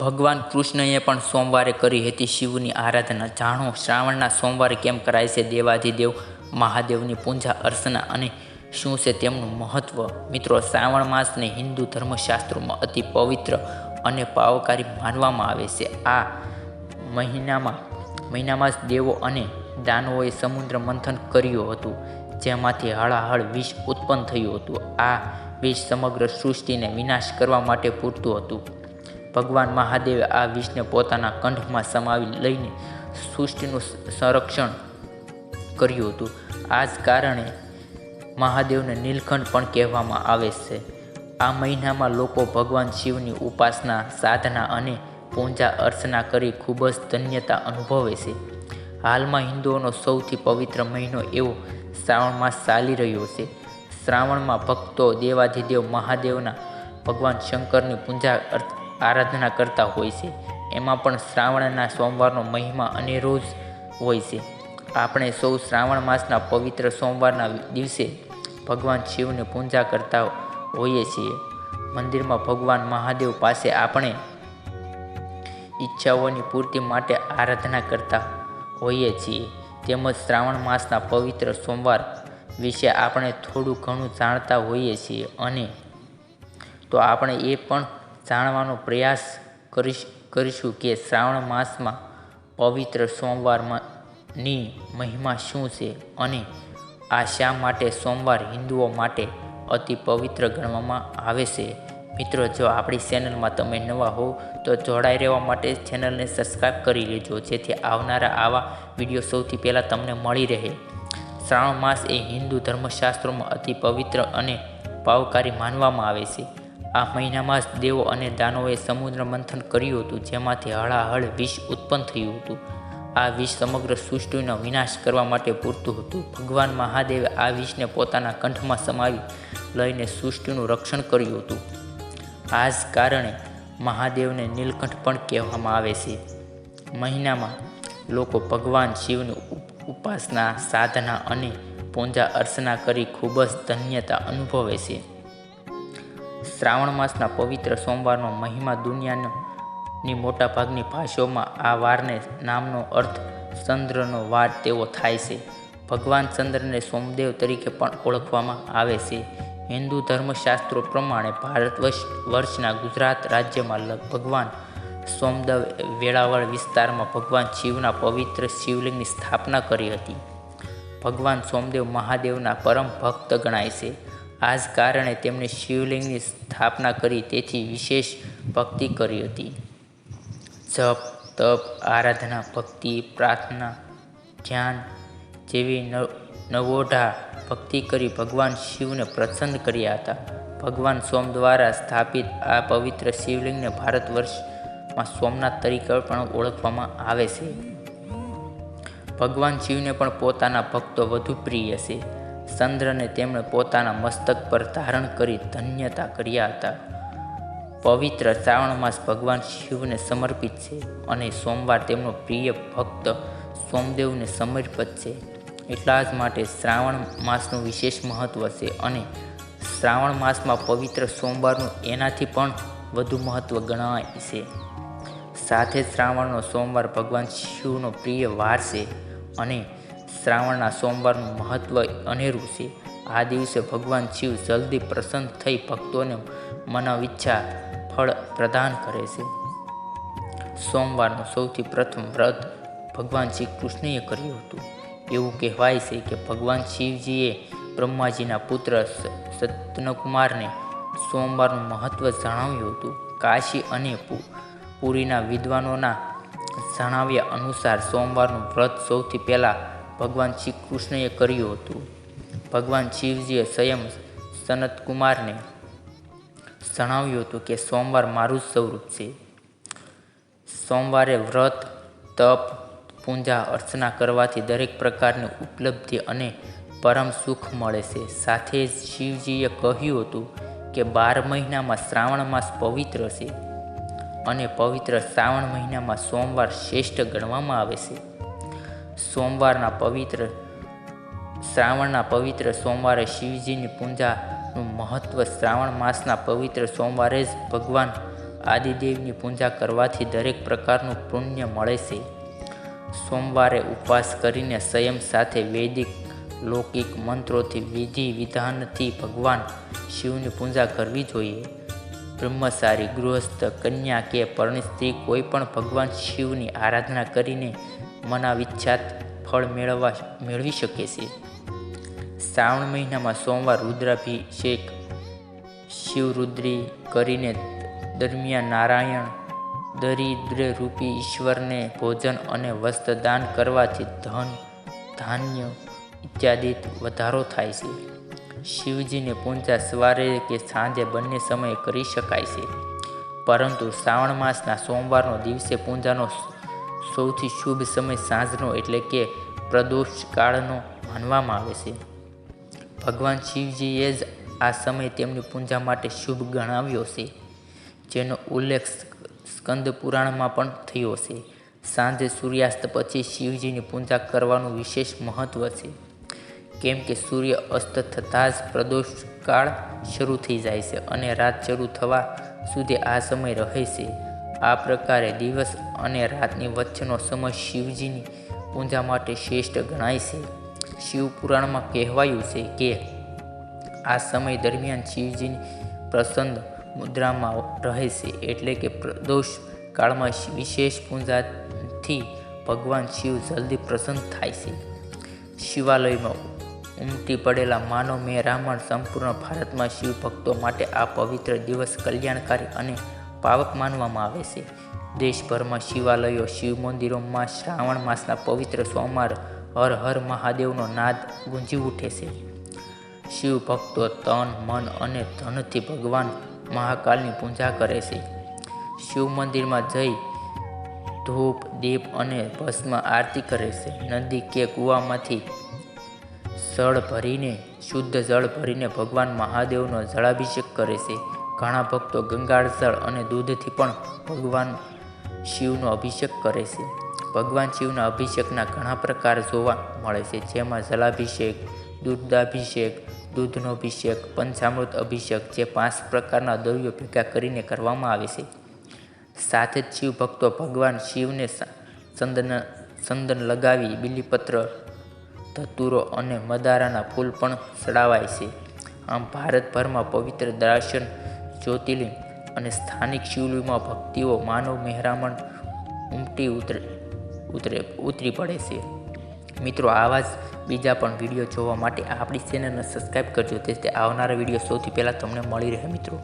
ભગવાન કૃષ્ણએ પણ સોમવારે કરી હતી શિવની આરાધના. જાણો, શ્રાવણના સોમવારે કેમ કરાય છે દેવાધિદેવ? મહાદેવની પૂજા, અર્ચના અને શું છે તેમનું મહત્વ? મિત્રો, શ્રાવણ માસને હિન્દુ ધર્મશાસ્ત્રોમાં અતિ પવિત્ર અને પાવકારી માનવામાં આવે છે. આ મહિનામાં મહિનામાં જ દેવો અને દાનવોએ સમુદ્ર મંથન કર્યું હતું, જેમાંથી હળાહળ વિષ ઉત્પન્ન થયું હતું. આ વિષ સમગ્ર સૃષ્ટિને વિનાશ કરવા માટે પૂરતું હતું. ભગવાન મહાદેવે આ વિષને પોતાના કંઠમાં સમાવી લઈને સૃષ્ટિનું સંરક્ષણ કર્યું હતું. આ જ કારણે મહાદેવને નીલકંઠ પણ કહેવામાં આવે છે. આ મહિનામાં લોકો ભગવાન શિવની ઉપાસના, સાધના અને પૂજા અર્ચના કરી ખૂબ જ ધન્યતા અનુભવે છે. હાલમાં હિન્દુઓનો સૌથી પવિત્ર મહિનો એવો શ્રાવણ માસ ચાલી રહ્યો છે. શ્રાવણમાં ભક્તો દેવાધિદેવ મહાદેવના ભગવાન શંકરની પૂજા આરાધના કરતા હોય છે. એમાં પણ શ્રાવણના સોમવારનો મહિમા અનેરો જ હોય છે. આપણે સૌ શ્રાવણ માસના પવિત્ર સોમવારના દિવસે ભગવાન શિવની પૂજા કરતા હોઈએ છીએ. મંદિરમાં ભગવાન મહાદેવ પાસે આપણે ઈચ્છાઓની પૂર્તિ માટે આરાધના કરતા હોઈએ છીએ. તેમજ શ્રાવણ માસના પવિત્ર સોમવાર વિશે આપણે થોડું ઘણું જાણતા હોઈએ છીએ અને તો આપણે એ પણ જાણવાનો પ્રયાસ કરીશ, કરીશું કે શ્રાવણ માસમાં પવિત્ર સોમવારની મહિમા શું છે અને આ શા માટે સોમવાર હિન્દુઓ માટે અતિ પવિત્ર ગણવામાં આવે છે? મિત્રો, જો આપણી ચેનલમાં તમે નવા હો, તો જોડાઈ રહેવા માટે ચેનલને સબસ્ક્રાઈબ કરી લેજો, જેથી આવનારા આવા વીડિયો સૌથી પહેલાં તમને મળી રહે. શ્રાવણ માસ એ હિન્દુ ધર્મશાસ્ત્રોમાં અતિ પવિત્ર અને પાવકારી માનવામાં આવે છે. આ મહિનામાં જ દેવો અને દાનવોએ સમુદ્ર મંથન કર્યું હતું, જેમાંથી હળાહળ વિષ ઉત્પન્ન થયું હતું. આ વિષ સમગ્ર સૃષ્ટિનો વિનાશ કરવા માટે પૂરતું હતું. ભગવાન મહાદેવે આ વિષને પોતાના કંઠમાં સમાવી લઈને સૃષ્ટિનું રક્ષણ કર્યું હતું. આ જ કારણે મહાદેવને નીલકંઠ પણ કહેવામાં આવે છે. મહિનામાં લોકો ભગવાન શિવની ઉપાસના, સાધના અને પૂજા અર્ચના કરી ખૂબ જ ધન્યતા અનુભવે છે. શ્રાવણ માસના પવિત્ર સોમવારનો મહિમા દુનિયાની મોટાભાગની ભાષાઓમાં આ વારને નામનો અર્થ ચંદ્રનો વાર તેવો થાય છે. ભગવાન ચંદ્રને સોમદેવ તરીકે પણ ઓળખવામાં આવે છે. હિન્દુ ધર્મશાસ્ત્રો પ્રમાણે ભારત વર્ષના ગુજરાત રાજ્યમાં ભગવાન સોમદેવ વેળાવળ વિસ્તારમાં ભગવાન શિવના પવિત્ર શિવલિંગની સ્થાપના કરી હતી. ભગવાન સોમદેવ મહાદેવના પરમ ભક્ત ગણાય છે. આ જ કારણે તેમણે શિવલિંગની સ્થાપના કરી તેથી વિશેષ ભક્તિ કરી હતી. જપ, તપ, આરાધના, ભક્તિ, પ્રાર્થના, ધ્યાન જેવી નવોઢા ભક્તિ કરી ભગવાન શિવને પ્રસન્ન કર્યા હતા. ભગવાન સોમ દ્વારા સ્થાપિત આ પવિત્ર શિવલિંગને ભારત વર્ષમાં સોમનાથ તરીકે પણ ઓળખવામાં આવે છે. ભગવાન શિવને પણ પોતાના ભક્તો વધુ પ્રિય છે. ચંદ્રને તેમણે પોતાના મસ્તક પર ધારણ કરી ધન્યતા કર્યા હતા. પવિત્ર શ્રાવણ માસ ભગવાન શિવને સમર્પિત છે અને સોમવાર તેમનો પ્રિય ભક્ત સોમદેવને સમર્પિત છે. એટલા જ માટે શ્રાવણ માસનું વિશેષ મહત્ત્વ છે અને શ્રાવણ માસમાં પવિત્ર સોમવારનું એનાથી પણ વધુ મહત્ત્વ ગણાય છે. સાથે શ્રાવણનો સોમવાર ભગવાન શિવનો પ્રિય વાર છે અને શ્રાવણના સોમવારનું મહત્ત્વ અનેરું છે. આ દિવસે ભગવાન શિવ જલ્દી પ્રસન્ન થઈ ભક્તોને મનોવિચ્છા ફળ પ્રદાન કરે છે. સોમવારનું સૌથી પ્રથમ વ્રત ભગવાન શ્રી કૃષ્ણએ કર્યું હતું. એવું કહેવાય છે કે ભગવાન શિવજીએ બ્રહ્માજીના પુત્ર સત્યનકુમારને સોમવારનું મહત્ત્વ જણાવ્યું હતું. કાશી અને પુરીના વિદ્વાનોના જણાવ્યા અનુસાર સોમવારનું વ્રત સૌથી પહેલાં ભગવાન શ્રી કૃષ્ણએ કર્યું હતું. ભગવાન શિવજીએ સ્વયં સનતકુમારને જણાવ્યું હતું કે સોમવાર મારું જ સ્વરૂપ છે. સોમવારે વ્રત, તપ, પૂજા, અર્ચના કરવાથી દરેક પ્રકારની ઉપલબ્ધિ અને પરમ સુખ મળે છે. સાથે જ શિવજીએ કહ્યું હતું કે બાર મહિનામાં શ્રાવણ માસ પવિત્ર છે અને પવિત્ર શ્રાવણ મહિનામાં સોમવાર શ્રેષ્ઠ ગણવામાં આવે છે. સોમવારના પવિત્ર, શ્રાવણના પવિત્ર સોમવારે શિવજીની પૂજાનું મહત્ત્વ શ્રાવણ માસના પવિત્ર સોમવારે જ ભગવાન આદિદેવની પૂજા કરવાથી દરેક પ્રકારનું પુણ્ય મળે છે. સોમવારે ઉપવાસ કરીને સંયમ સાથે વૈદિક, લૌકિક મંત્રોથી વિધિ વિધાનથી ભગવાન શિવની પૂજા કરવી જોઈએ. બ્રહ્મચારી, ગૃહસ્થ, કન્યા કે પરણિત સ્ત્રી કોઈ પણ ભગવાન શિવની આરાધના કરીને મનાવિચ્છાત ફળ મેળવવા મેળવી શકે છે. શ્રાવણ મહિનામાં સોમવાર રુદ્રાભિષેક શિવરુદ્રી કરીને દરમિયાન નારાયણ દરિદ્ર રૂપી ઈશ્વરને ભોજન અને વસ્ત્ર દાન કરવાથી ધન, ધાન્ય ઇત્યાદિ વધારો થાય છે. શિવજીને પૂજા સવારે કે સાંજે બંને સમયે કરી શકાય છે. પરંતુ શ્રાવણ માસના સોમવારનો દિવસે પૂજાનો સૌથી શુભ સમય સાંજનો એટલે કે પ્રદોષ કાળનો માનવામાં આવે છે. ભગવાન શિવજીએ જ આ સમય તેમની પૂજા માટે શુભ ગણાવ્યો છે, જેનો ઉલ્લેખ સ્કંદ પુરાણમાં પણ થયો છે. સાંજે સૂર્યાસ્ત પછી શિવજીની પૂજા કરવાનું વિશેષ મહત્વ છે. કેમ કે સૂર્ય અસ્ત થતાં જ પ્રદોષ કાળ શરૂ થઈ જાય છે અને રાત શરૂ થવા સુધી આ સમય રહે છે. આ પ્રકારે દિવસ અને રાતની વચ્ચેનો સમય શિવજીની પૂજા માટે શ્રેષ્ઠ ગણાય છે. શિવ પુરાણમાં કહેવાયું છે કે આ સમય દરમિયાન શિવજીની પ્રસન્ન મુદ્રામાં રહે છે એટલે કે પ્રદોષ કાળમાં વિશેષ પૂજાથી ભગવાન શિવ જલ્દી પ્રસન્ન થાય છે. શિવાલયમાં ઉમટી પડેલા માનવ મેરામણ સંપૂર્ણ ભારતમાં શિવ ભક્તો માટે આ પવિત્ર દિવસ કલ્યાણકારી અને પાવક માનવામાં આવે છે. દેશભરમાં શિવાલયો, શિવ મંદિરોમાં શ્રાવણ માસના પવિત્ર સોમવાર હર હર મહાદેવનો નાદ ગુંજી ઉઠે છે. શિવ ભક્તો તન, મન અને ધનથી ભગવાન મહાકાલની પૂજા કરે છે. શિવ મંદિરમાં જઈ ધૂપ, દીપ અને ભસ્મ આરતી કરે છે. નદી કે કૂવામાંથી જળ ભરીને, શુદ્ધ જળ ભરીને ભગવાન મહાદેવનો જળાભિષેક કરે છે. ઘણા ભક્તો ગંગાળસળ અને દૂધથી પણ ભગવાન શિવનો અભિષેક કરે છે. ભગવાન શિવના અભિષેકના ઘણા પ્રકાર જોવા મળે છે, જેમાં જલાભિષેક, દૂધાભિષેક દૂધનો અભિષેક પંચામૃત અભિષેક, જે પાંચ પ્રકારના દ્રવ્યો ભેગા કરીને કરવામાં આવે છે. સાથે જ શિવ ભક્તો ભગવાન શિવને ચંદન ચંદન લગાવી બિલીપત્ર, ધતુરો અને મદારાના ફૂલ પણ ચડાવાય છે. આમ ભારતભરમાં પવિત્ર દર્શન જ્યોતિર્લિંગ અને સ્થાનિક શિવલિંગમાં ભક્તિઓ માનવ મહેરામણ ઉમટી ઉતરે ઉતરે, ઉતરી પડે છે. મિત્રો, આવા જ બીજા પણ વીડિયો જોવા માટે આપણી ચેનલને સબસ્ક્રાઈબ કરજો. તેથી આવનારા વીડિયો સૌથી પહેલાં તમને મળી રહે મિત્રો.